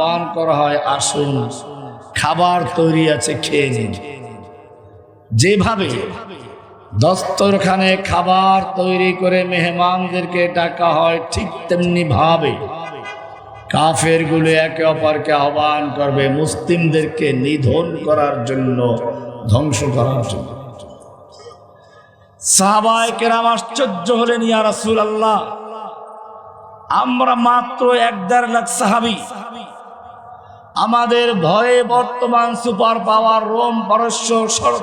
পান করা হয়, আসুন, খাবার তৈরি আছে, খেয়ে নিন। যেভাবে দস্তরখানে খাবার তৈরি করে মেহমানদেরকে ডাকা হয়, ঠিক তেমনি ভাবে কাফেরগুলো একে অপরকে আহ্বান করবে, মুসলিমদেরকে নিধন করার জন্য, ধ্বংস করার জন্য। সাহাবায় কেরাম আশ্চর্য হলেন, ইয়া রাসূল আল্লাহ আমরা মাত্র এক দেড় লাখ সাহাবি আমাদের ভয়ে বর্তমান সুপার পাওয়ার রোম পারস্য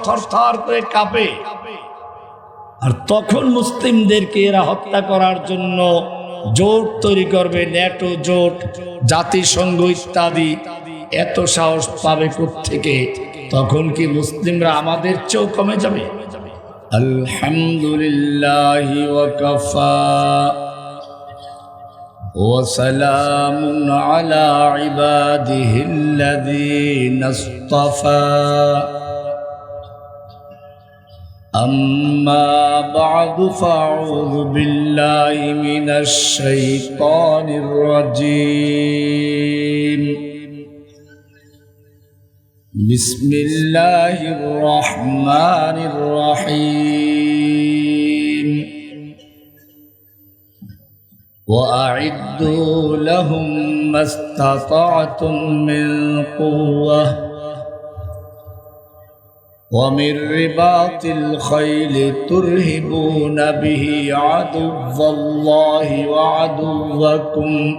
থর থর করে কাঁপে। আর তখন মুসলিমদেরকে এরা হত্যা করার জন্য জোট তৈরি করবে, ন্যাটো জোট, জাতিসংঘ ইত্যাদি। এত সাহস পাবে থেকে তখন কি মুসলিমরা আমাদের চেয়েও কমে যাবে? আলহামদুলিল্লাহ وسلام على عباده الذين اصطفى. أما بعد فأعوذ بالله من الشيطان الرجيم. بسم الله الرحمن الرحيم. وأعدوا لهم ما استطعتم من قوة ومن رباط الخيل ترهبون به عدو الله وعدوكم.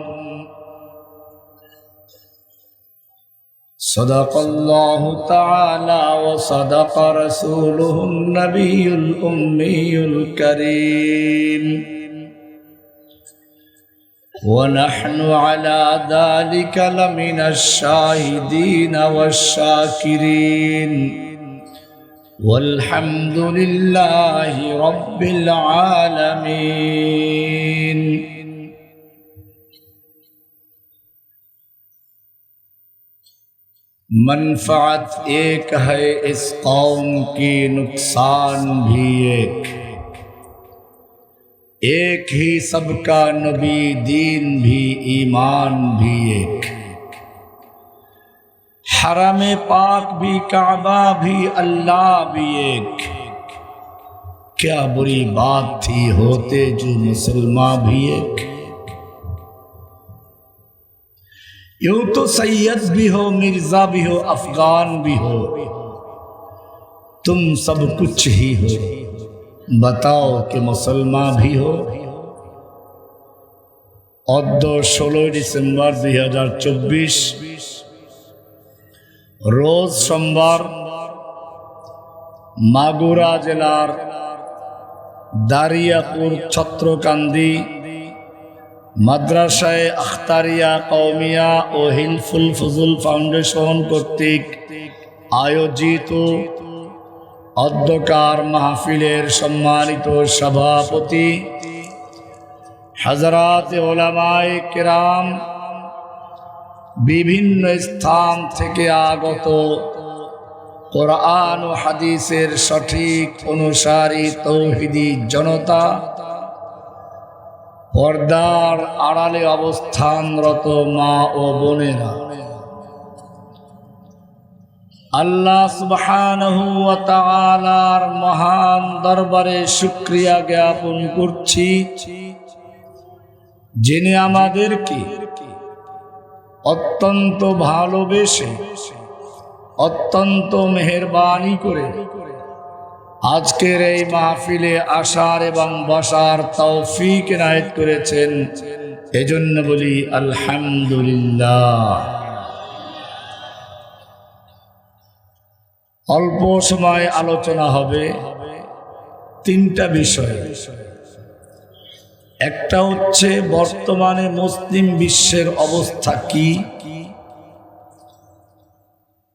صدق الله تعالى وصدق رسوله النبي الأمي الكريم. ونحن على ذلك لمن الشاهدين والشاكرين. والحمد لله رب العالمين. منفعت ایک ہے اس قوم کی نقصان بھی ایک. एक ही सबका नबी, दीन भी, ईमान भी एक। हरम पाक भी, काबा भी, अल्लाह भी एक। क्या बुरी बात थी होते जो मुसलमान भी एक? यूँ तो सैयद भी हो, मिर्ज़ा भी हो, अफगान भी हो। तुम सब कुछ ही हो। बताओ कि मुसलमान भी हो অদ্য ষোলোই ডিসেম্বর দুই হাজার চব্বিশ রোজ সোমবার মাগুরা জেলার দারিয়াপুর ছত্রকান্দি মাদ্রাসায় আখতারিয়া কৌমিয়া ও হিলফুল ফজুল ফাউন্ডেশন কর্তৃক আয়োজিত অধ্যকার মাহফিলের সম্মানিত সভাপতি হাজরাত ওলামায় কেরাম বিভিন্ন স্থান থেকে আগত কোরআন ও হাদিসের সঠিক অনুসারী তৌহিদি জনতা পর্দার আড়ালে অবস্থানরত মা ও বোনেরা। আল্লাহ মহান দরবারে শুকরিয়া জ্ঞাপন করছি। যিনি আমাদেরকে অত্যন্ত ভালোবেসে, অত্যন্ত মেহেরবানি করে আজকের এই মাহফিলে আসার এবং বসার তৌফিক নায়ত করেছেন। এজন্য বলি আলহামদুলিল্লাহ। অল্প সময় আলোচনা হবে তিনটা বিষয়। একটা হচ্ছে বর্তমানে মুসলিম বিশ্বের অবস্থা কি?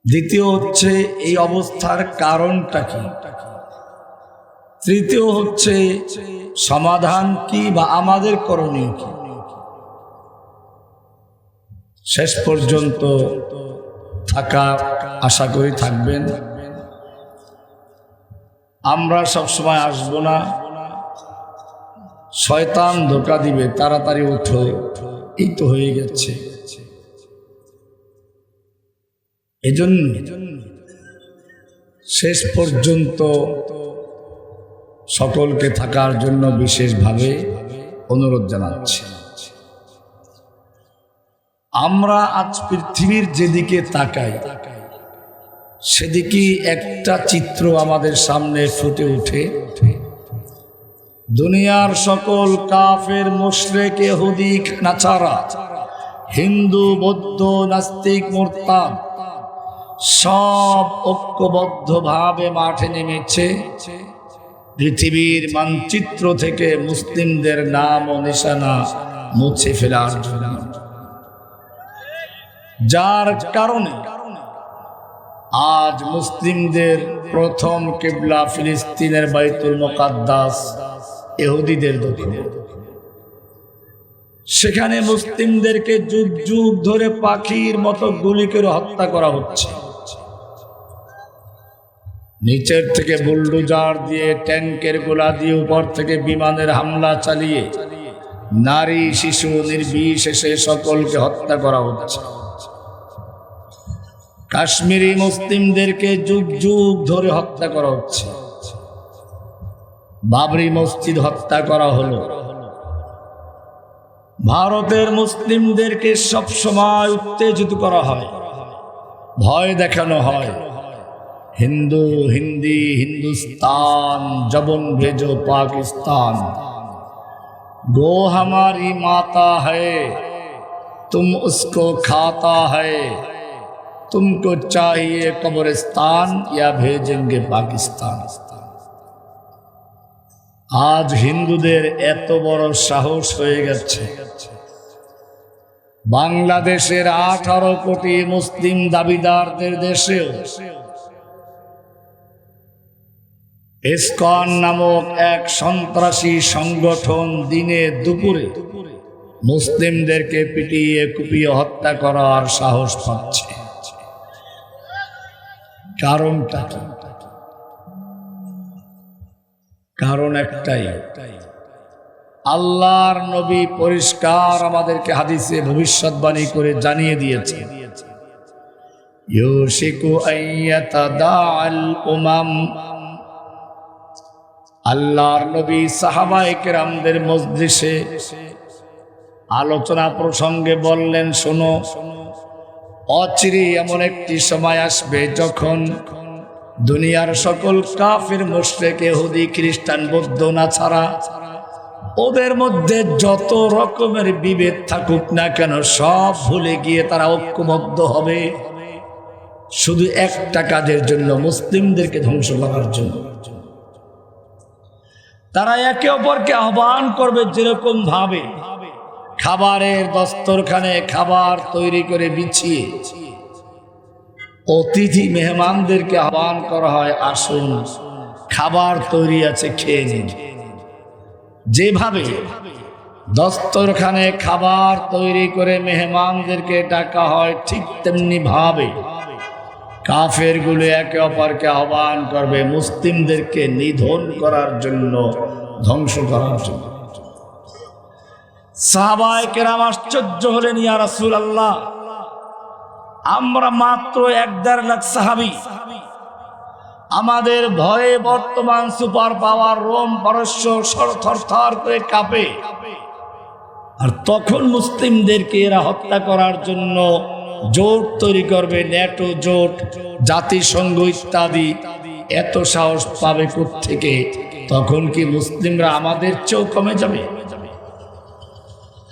দ্বিতীয় হচ্ছে এই অবস্থার কারণটা কি? তৃতীয় হচ্ছে সমাধান কি বা আমাদের করণীয় কি? শেষ পর্যন্ত থাকা আশা করি থাকবেন। আমরা সবসময় আসব না। শয়তান ধোকা দিবে, তাড়াতাড়ি ওঠো। এই তো হয়ে গেছে। এজন্য শেষ পর্যন্ত সকলকে থাকার জন্য বিশেষভাবে অনুরোধ জানাচ্ছি। আমরা আজ পৃথিবীর যেদিকে তাকাই সেদিকে একটা চিত্র আমাদের সামনে ফুটে ওঠে। দুনিয়ার সকল কাফের মুশরেক এহুদি নাচারা হিন্দু, বৌদ্ধ, নাস্তিক, মোরতাদ, সব ঐক্যবদ্ধভাবে মাঠে নেমেছে। পৃথিবীর মানচিত্র থেকে মুসলিমদের নাম ও নিশানা মুছে ফেলার যার কারণে আজ মুসলিমদের প্রথম কেবলা ফিলিস্তিনের বাইতুল মোকাদ্দাস এহুদিদের দখলে সেখানে মুসলিমদেরকে যুগ যুগ ধরে পাখির মতো গুলি করে হত্যা করা হচ্ছে। নিচের থেকে বুলডোজার দিয়ে ট্যাঙ্কের গোলা দিয়ে উপর থেকে বিমানের হামলা চালিয়ে নারী, শিশু, নির্বিশেষে সকলকে হত্যা করা হচ্ছে। কাশ্মীরি মুসলিমদেরকে যুগ যুগ ধরে হত্যা করা হচ্ছে। বাবরি মসজিদ হত্যা করা হলো। ভারতের মুসলিমদেরকে সবসময় উত্তেজিত করা হয়। ভয় দেখানো হয়। হিন্দু, হিন্দি, হিন্দুস্তান, জবন ভেজো, পাকিস্তান। গো হামারি মাতা হে তুম উসকো খাতা হ্যায় तुमको चाहिए कब्रिस्तान या भेजेंगे पाकिस्तान আজ হিন্দুদের এত বড় সাহস হয়ে গেছে বাংলাদেশের আঠারো কোটি মুসলিম দাবিদারদের দেশেও ইসকন নামক এক সন্ত্রাসী সংগঠন দিনে দুপুরে মুসলিমদেরকে পিটিয়ে কুপিয়ে হত্যা করার সাহস পাচ্ছে কারণটা কি? কারণ একটাই, আল্লাহর নবী পরিষ্কার আমাদেরকে হাদিসে ভবিষ্যৎবাণী করে জানিয়ে দিয়েছে। আল্লাহর নবী সাহাবায়ে কেরামদের মজলিসে আলোচনা প্রসঙ্গে বললেন শোনো শোনো অচিরে এমন একটি সময় আসবে যখন দুনিয়ার সকল কাফের, মুশরিক, ইহুদি, খ্রিস্টান, বৌদ্ধ না ছাড়া ওদের মধ্যে যত রকমের বিভেদ থাকুক না কেন সব ভুলে গিয়ে তারা ঐক্যবদ্ধ হবে। শুধু একটা কাজের জন্য, মুসলিমদেরকে ধ্বংস করার জন্য। তারা একে অপরকে আহ্বান করবে যেরকম ভাবে। খাবারের দস্তরখানে খাবার তৈরি করে বিছিয়ে অতিথি মেহমানদেরকে আহ্বান করা হয়, আসুন, খাবার তৈরি আছে, খেয়ে নিন। যেভাবে দস্তরখানে খাবার তৈরি করে মেহমানদেরকে ডাকা হয়, ঠিক তেমনি ভাবে কাফেরগুলো একে অপরকে আহ্বান করবে, মুসলিমদেরকে নিধন করার জন্য, ধ্বংস করার জন্য। সাহাবায় কেরাম আশ্চর্য হলেন, ইয়া রাসূল আল্লাহ আমরা মাত্র এক দেড় লাখ সাহাবি। আমাদের ভয়ে বর্তমান সুপার পাওয়ার রোম পারস্য থর থর করে কাঁপে। আর তখন মুসলিমদেরকে এরা হত্যা করার জন্য জোট তৈরি করবে, ন্যাটো জোট, জাতিসংঘ ইত্যাদি। এত সাহস পাবে থেকে তখন কি মুসলিমরা আমাদের চেয়েও কমে যাবে?